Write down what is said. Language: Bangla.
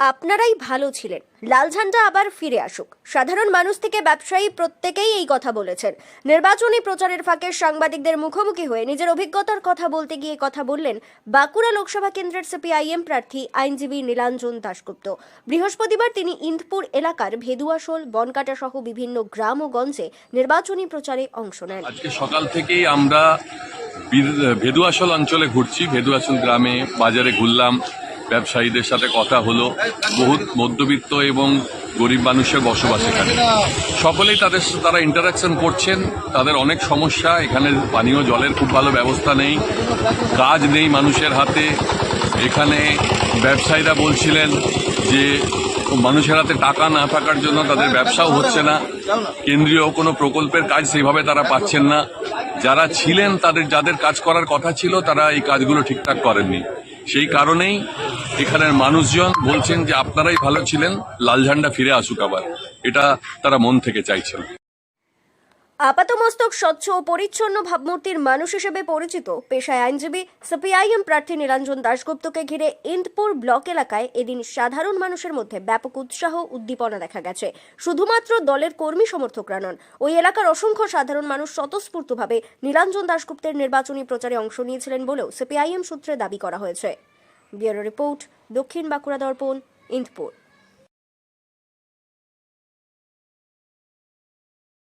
আপনারাই ভালো ছিলেন। লাল ঝান্ডা আবার ফিরে আসুক। সাধারণ মানুষ থেকে ব্যবসায়ী প্রত্যেকেই এই কথা বলেছেন। নির্বাচনী প্রচারের ফাঁকে সাংবাদিকদের মুখোমুখি হয়ে নিজের অভিজ্ঞতার কথা বলতে গিয়ে কথা বললেন বাঁকুড়া লোকসভা কেন্দ্রের সিপিআইএম প্রার্থী আইনজীবী নীলাঞ্জন দাশগুপ্ত। বৃহস্পতিবার তিনি ইন্দপুর এলাকার ভেদুয়াশোল বনকাটা সহ বিভিন্ন গ্রাম ও গঞ্জে নির্বাচনী প্রচারে অংশ নেন। আজকে সকাল থেকেই আমরা ভেদুয়াশল অঞ্চলে ঘুরছি। ভেদুয়াশল গ্রামে বাজারে ঘুরলাম। ব্যবসায়ীদের সাথে কথা হলো। বহুত মধ্যবিত্ত এবং গরিব মানুষের বসবাস এখানে। সকলেই তাদের তারা ইন্টারাকশন করছেন। তাদের অনেক সমস্যা। এখানে পানীয়, জলের খুব ভালো ব্যবস্থা নেই। কাজ নেই মানুষের হাতে। এখানে ব্যবসায়ীরা বলছিলেন যে মানুষের হাতে টাকা না থাকার জন্য তাদের ব্যবসাও হচ্ছে না। কেন্দ্রীয় কোনো প্রকল্পের কাজ সেইভাবে তারা পাচ্ছেন না। যারা ছিলেন তাদের, যাদের কাজ করার কথা ছিল, তারা এই কাজগুলো ঠিকঠাক করেননি। সেই কারণেই এখানের মানুষজন বলছেন যে, আপনারাই ভালো ছিলেন, লাল ঝান্ডা ফিরে আসুক আবার। এটা তারা মন থেকে চাইছেন। আপাতমস্তক, স্বচ্ছ ও পরিচ্ছন্ন ভাবমূর্তির মানুষ হিসেবে পরিচিত পেশায় আইনজীবী সিপিআইএম প্রার্থী নিরঞ্জন দাশগুপ্তকে ঘিরে ইন্দপুর ব্লক এলাকায় এদিন সাধারণ মানুষের মধ্যে ব্যাপক উৎসাহ উদ্দীপনা দেখা গেছে। শুধুমাত্র দলের কর্মী সমর্থকরা নন, ওই এলাকার অসংখ্য সাধারণ মানুষ স্বতঃস্ফূর্তভাবে নীলাঞ্জন দাশগুপ্তের নির্বাচনী প্রচারে অংশ নিয়েছিলেন বলেও সিপিআইএম সূত্রে দাবি করা হয়েছে। ব্যুরো রিপোর্ট, দক্ষিণ বাঁকুড়া দর্পণ ইন্দপুর